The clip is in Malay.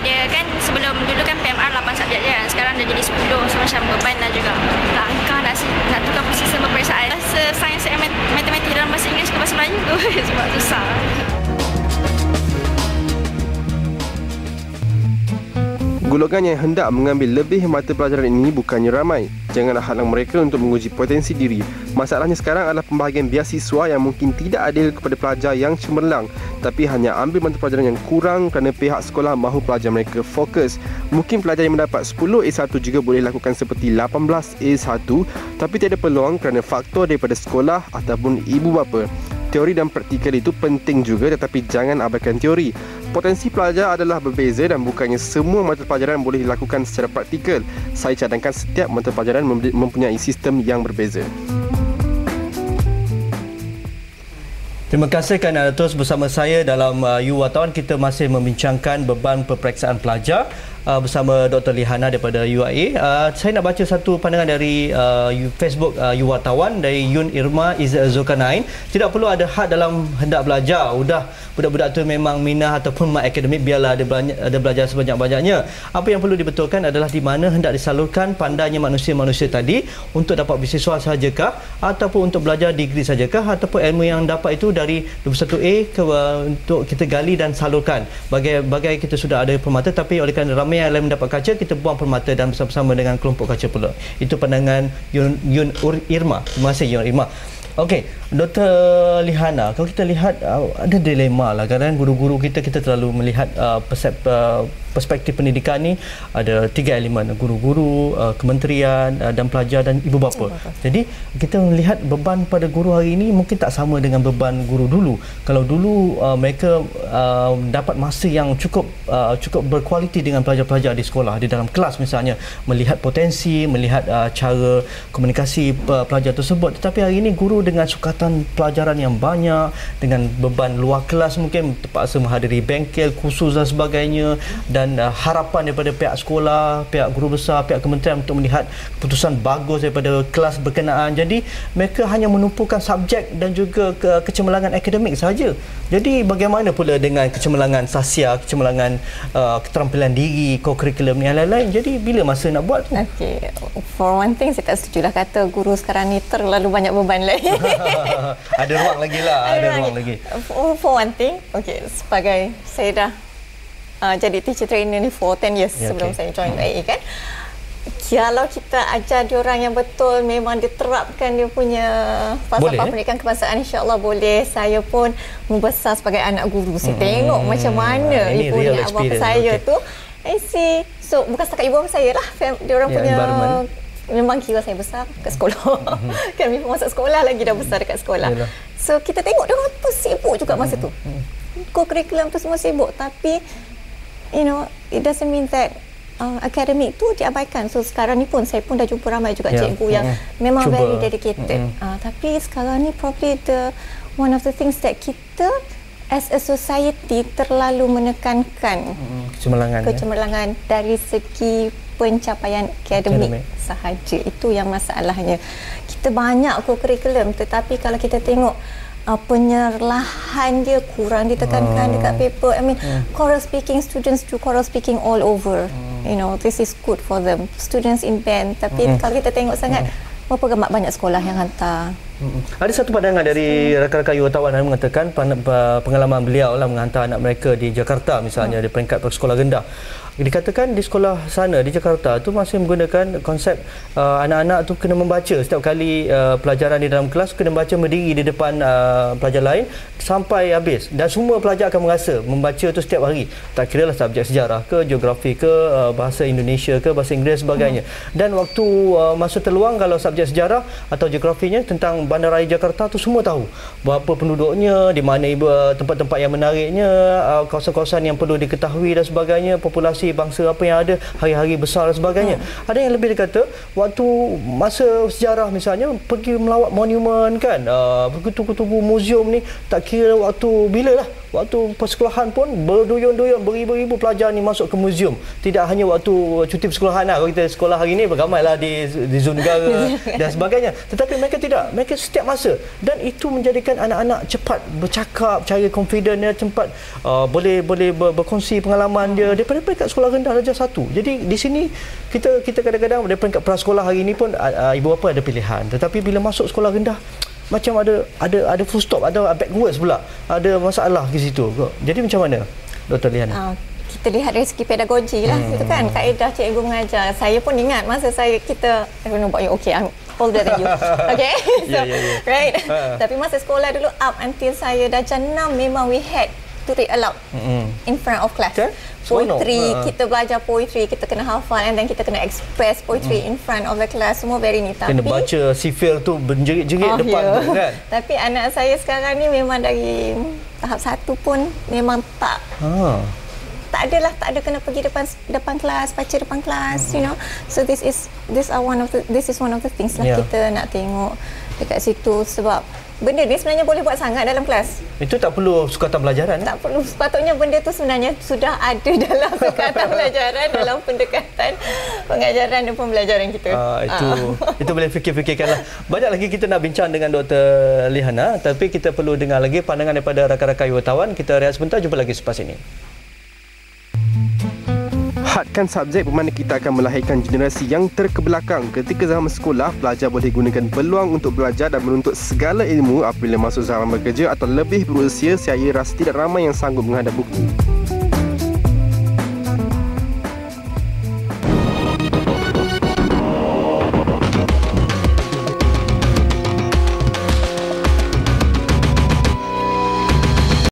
ada kan sebelum dulu kan PMR 8 subjek je kan. Sekarang dah jadi 10. So macam beban lah juga. Langkah nak, nak tukar sistem peperiksaan. Rasa sains matematik dalam bahasa Inggeris ke bahasa Melayu tu sebab susah. Golongan yang hendak mengambil lebih mata pelajaran ini bukannya ramai. Janganlah halang mereka untuk menguji potensi diri. Masalahnya sekarang adalah pembahagian biasiswa yang mungkin tidak adil kepada pelajar yang cemerlang tapi hanya ambil mata pelajaran yang kurang kerana pihak sekolah mahu pelajar mereka fokus. Mungkin pelajar yang mendapat 10 A1 juga boleh lakukan seperti 18 A1 tapi tiada peluang kerana faktor daripada sekolah ataupun ibu bapa. Teori dan praktikal itu penting juga tetapi jangan abaikan teori. Potensi pelajar adalah berbeza dan bukannya semua mata pelajaran boleh dilakukan secara praktikal. Saya cadangkan setiap mata pelajaran mempunyai sistem yang berbeza. Terima kasih kerana terus bersama saya dalam uh, You Wartawan. Kita masih membincangkan beban peperiksaan pelajar uh, bersama Dr. Lihana daripada UIA. Uh, saya nak baca satu pandangan dari uh, Facebook uh, Wartawan dari Yun Irma Izzat Zulkarnain. Tidak perlu ada had dalam hendak belajar. Sudah budak-budak tu memang minah ataupun mak akademik biarlah ada, belajar, ada belajar sebanyak-banyaknya. Apa yang perlu dibetulkan adalah di mana hendak disalurkan pandainya manusia-manusia tadi untuk dapat beasiswa sahajakah ataupun untuk belajar degree sahajakah ataupun ilmu yang dapat itu dari 21A ke, uh, untuk kita gali dan salurkan. Bagai, bagai kita sudah ada permata tapi oleh kerana ramai yang lain mendapat kaca kita buang permata dan bersama-sama dengan kelompok kaca pula. Itu pandangan Yun, Yun Irma. Terima kasih Yun Irma. Okey, Dr. Lihana, kalau kita lihat uh, ada dilema lah kadang guru-guru kita kita terlalu melihat uh, persep, uh, perspektif pendidikan ni ada tiga elemen guru-guru, uh, kementerian uh, dan pelajar dan ibu bapa. Jadi kita melihat beban pada guru hari ini mungkin tak sama dengan beban guru dulu. Kalau dulu uh, mereka uh, dapat masa yang cukup uh, cukup berkualiti dengan pelajar-pelajar di sekolah di dalam kelas misalnya melihat potensi, melihat uh, cara komunikasi uh, pelajar tersebut. Tetapi hari ini guru dengan sukatan pelajaran yang banyak dengan beban luar kelas mungkin terpaksa menghadiri bengkel khusus dan sebagainya dan uh, harapan daripada pihak sekolah, pihak guru besar, pihak kementerian untuk melihat keputusan bagus daripada kelas berkenaan. Jadi mereka hanya menumpukan subjek dan juga ke kecemerlangan akademik saja. Jadi bagaimana pula dengan kecemerlangan sasia, kecemerlangan uh, keterampilan diri, co-curriculum ni lain-lain. Jadi bila masa nak buat tu? Okay. For one thing saya tak setuju lah kata guru sekarang ni terlalu banyak beban lain. ada ruang lagi lah, ada, ada ruang lagi. For, for one thing, okay, sebagai saya dah uh, jadi teacher trainer ni for 10 years yeah, sebelum okay. saya join hmm. Kan. Kalau kita ajar dia orang yang betul memang diterapkan dia punya falsafah eh? pendidikan kebangsaan insya-Allah boleh. Saya pun membesar sebagai anak guru. Saya hmm. tengok macam mana uh, ibu dan abang saya okay. tu. I see. So bukan setakat ibu bapa saya lah. Dia orang yeah, punya memang kira saya besar kat sekolah. Mm-hmm. kan bila masuk sekolah lagi dah besar dekat sekolah. Yalah. So kita tengok dia orang tu sibuk juga masa tu. Mm-hmm. Co-curriculum tu semua sibuk tapi you know it doesn't mean that uh, akademik tu diabaikan. So sekarang ni pun saya pun dah jumpa ramai juga yeah. cikgu yang mm-hmm. memang Cuba. very dedicated. Mm-hmm. Uh, tapi sekarang ni probably the one of the things that kita as a society terlalu menekankan mm-hmm. kecemerlangan, kecemerlangan ya? dari segi pencapaian akademik sahaja. Itu yang masalahnya. Kita banyak co-curriculum tetapi kalau kita tengok uh, penyerlahan dia kurang ditekankan uh, dekat paper. I mean, uh, choral speaking students do choral speaking all over. Uh, you know, this is good for them. Students in band. Tapi uh, kalau kita tengok sangat, uh, berapa banyak sekolah yang hantar ada satu pandangan dari rakan-rakan wartawan yang mengatakan pengalaman beliau lah menghantar anak mereka di Jakarta misalnya hmm. di peringkat sekolah rendah. Dikatakan di sekolah sana di Jakarta tu masih menggunakan konsep uh, anak-anak tu kena membaca. Setiap kali uh, pelajaran di dalam kelas kena baca berdiri di depan uh, pelajar lain sampai habis. Dan semua pelajar akan merasa membaca tu setiap hari. Tak kira lah subjek sejarah ke geografi ke uh, bahasa Indonesia ke bahasa Inggeris sebagainya. Hmm. dan waktu uh, masa terluang kalau subjek sejarah atau geografinya tentang bandaraya Jakarta tu semua tahu berapa penduduknya di mana uh, tempat-tempat yang menariknya uh, kawasan-kawasan yang perlu diketahui dan sebagainya populasi bangsa apa yang ada hari-hari besar dan sebagainya. Hmm. Ada yang lebih dikata waktu masa sejarah misalnya pergi melawat monumen kan uh, pergi tunggu-tunggu muzium ni tak kira waktu bila lah waktu persekolahan pun berduyun-duyun beribu-ribu pelajar ni masuk ke muzium. Tidak hanya waktu cuti persekolahan lah. Kalau kita sekolah hari ni beramailah di di zon negara dan sebagainya. Tetapi mereka tidak. Mereka setiap masa dan itu menjadikan anak-anak cepat bercakap, cara confident dia cepat uh, boleh boleh ber, berkongsi pengalaman dia daripada peringkat sekolah rendah darjah satu. Jadi di sini kita kita kadang-kadang daripada peringkat prasekolah hari ini pun uh, ibu bapa ada pilihan. Tetapi bila masuk sekolah rendah macam ada ada ada full stop ada backwards pula ada masalah di situ jadi macam mana Dr. Liana uh, kita lihat dari segi pedagogi lah hmm. itu kan kaedah cikgu mengajar saya pun ingat masa saya kita I don't know about you okay I'm older than you okay so, yeah, yeah, yeah. right uh. tapi masa sekolah dulu up until saya dah darjah 6 memang we had to read aloud mm-hmm. in front of class okay poetry uh. kita belajar poetry kita kena hafal and then kita kena express poetry mm. in front of the class semua very ni tapi kena baca sifil tu berjerit-jerit oh, depan yeah. tu kan tapi anak saya sekarang ni memang dari tahap satu pun memang tak ha. tak adalah tak ada kena pergi depan depan kelas baca depan kelas mm. you know so this is this are one of the this is one of the things lah yeah. kita nak tengok dekat situ sebab benda ni sebenarnya boleh buat sangat dalam kelas. Itu tak perlu sukatan pelajaran? Tak perlu. Sepatutnya benda tu sebenarnya sudah ada dalam sukatan pelajaran, dalam pendekatan pengajaran dan pembelajaran kita. Uh, itu uh. itu boleh fikir-fikirkanlah. Banyak lagi kita nak bincang dengan Dr. Lihana, tapi kita perlu dengar lagi pandangan daripada rakan-rakan wartawan. Kita rehat sebentar, jumpa lagi selepas ini hadkan subjek bermakna kita akan melahirkan generasi yang terkebelakang. Ketika zaman sekolah, pelajar boleh gunakan peluang untuk belajar dan menuntut segala ilmu apabila masuk zaman bekerja atau lebih berusia, saya rasa tidak ramai yang sanggup menghadap buku.